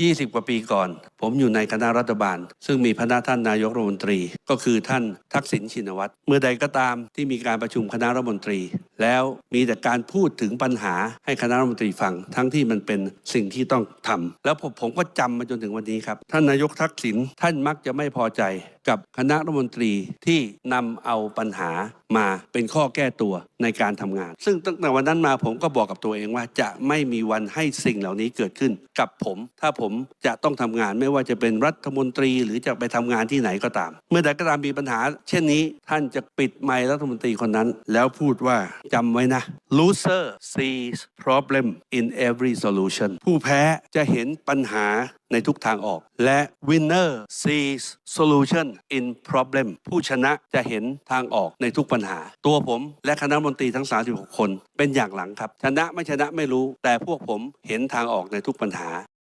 20 กว่าปีก่อน ผมอยู่ในคณะรัฐบาล ซึ่งมีพระท่านนายกรัฐมนตรี ก็คือท่านทักษิณชินวัตรเมื่อใดก็ตามที่มีการประชุมคณะรัฐมนตรี แล้วมีแต่การพูดถึงปัญหาให้คณะรัฐมนตรีฟัง ทั้งที่มันเป็นสิ่งที่ต้องทำแล้วผมผมก็จำมาจนถึงวันนี้ครับ ท่านนายกทักษิณท่านมักจะไม่พอใจกับคณะรัฐมนตรีที่นำเอาปัญหามาเป็นข้อแก้ตัวในการทำงาน ซึ่งตั้งแต่วันนั้นมาผมก็บอกกับตัวเองว่าจะไม่มีวันให้สิ่งเหล่านี้เกิดขึ้นกับผม ถ้าผมจะต้องทำงานไม่ว่าจะเป็นรัฐมนตรีหรือจะไปทำงานที่ไหนก็ตาม เมื่อใดก็ตามมีปัญหา เช่นนี้ท่านจะปิดไมค์รัฐมนตรีคนนั้น แล้วพูดว่าจำไว้นะ loser sees problem in every solution ผู้แพ้จะเห็นปัญหาในทุกทางออก และ winner sees solution in problem ผู้ชนะจะเห็นทางออกในทุกปัญหา ตัวผมและคณะมนตรีทั้ง 36 คน เป็นอย่างหลังครับ ชนะไม่ชนะไม่รู้ แต่พวกผมเห็นทางออกในทุกปัญหา